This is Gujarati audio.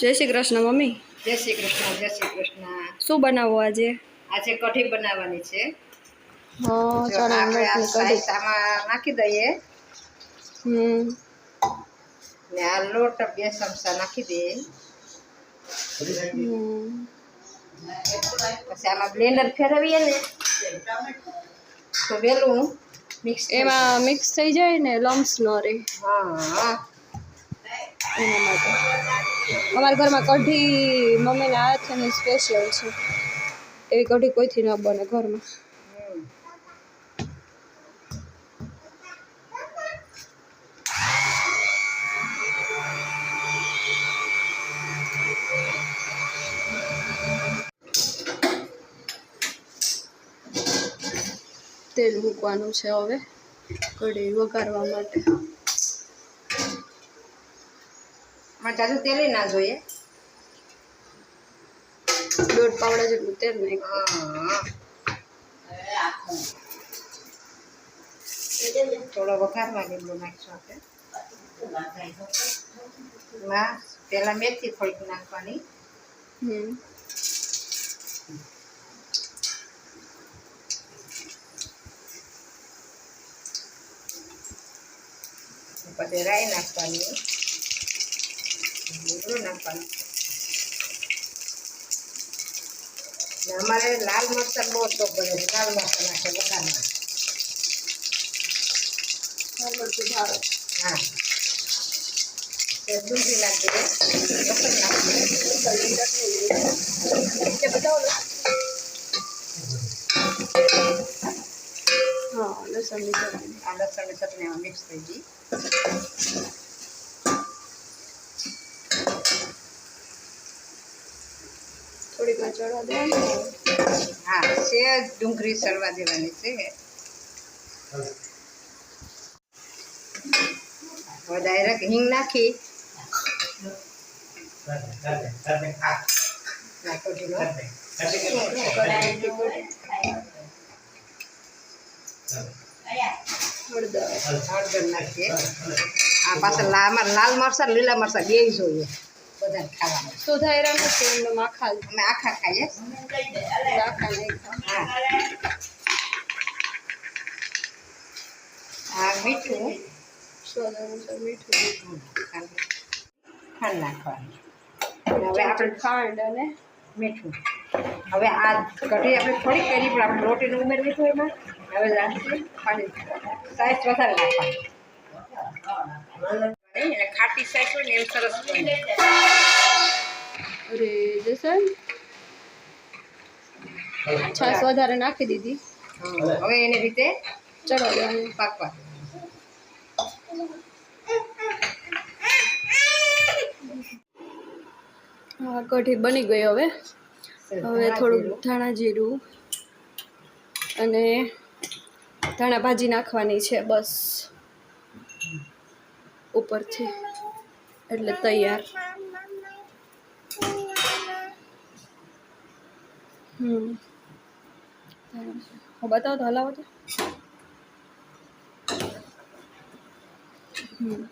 જય શ્રી કૃષ્ણ મમ્મી. જય શ્રી કૃષ્ણ જય શ્રી કૃષ્ણ. શું બનાવો આજે? આજે કઢી બનાવવાની છે. નાખી દઈએ. હમ. ને આ લોટ બે ચમચા નાખી દઈએ. હમ. પછી આમાં બ્લેન્ડર ફેરવીએ ને તો વેલું મિક્સ એમાં મિક્સ થઈ જાય ને લમ્સ ન રહે. હા હા. એના માટે. અમારા ઘરમાં કઢી મમ્મીના હાથની સ્પેશિયલ છે. એવી કઢી કોઈથી ન બને ઘરમાં. તેલ મૂકવાનું છે હવે કઢી વઘારવા માટે. આમાં જાજુ તેલ ના જોઈએ. દોઢ પાવડા જેટલું તેલ નાખ્યું થોડો વઘારમાં લીમડો નાખશું આપણે. પહેલાં મેથી થોડીક નાખવાની. હમ. પછી રાઈ નાખવાની. લીમડું નાખવાનું અમારે લાલ મરચાં બહુ શોખ બને છે લાલ મરચાં નાખે બધામાં હા. ડુંગળી નાખી દે. લસણ. નાખી હા લસણની ચટણી. આ લસણની ચટણી મિક્સ થઈ ગઈ. થોડીક વાર ચડવા દેવાનું હા સેજ ડુંગળી ચડવા દેવાની છે. હવે ડાયરેક્ટ હિંગ નાખી. હળદર. નાખીએ આ પાછા લાલ મરચાં લીલા મરચાં બે જોઈએ. બધા ખાવામાં સુધાર્યા નથી આખા ખાઈએ. નાખ્યા હા. મીઠું. મીઠું. ખાંડ નાખવાની. હવે આપણે ખાંડ અને મીઠું. હવે આ કઢી આપણે થોડી કરી, પણ આપણે રોટીને ઉમેરવી તો એમાં. હવે લાસ્ટમાં પાણી સાઈઝ વધારે નાખવાની. અને ખાટી સાઈઝ ને એમ સરસ બને. અરે જસન? છાસ વધારે નાખી દીધી. હવે એની રીતે ચડવા દેવાનું પાકવા. કઢી બની ગઈ હવે. હવે થોડુંક ધાણા જીરું અને ધાણા ભાજી નાખવાની છે બસ. ઉપરથી એટલે તૈયાર. હમ. હું બતાવો તો હલાવો તો. હમ.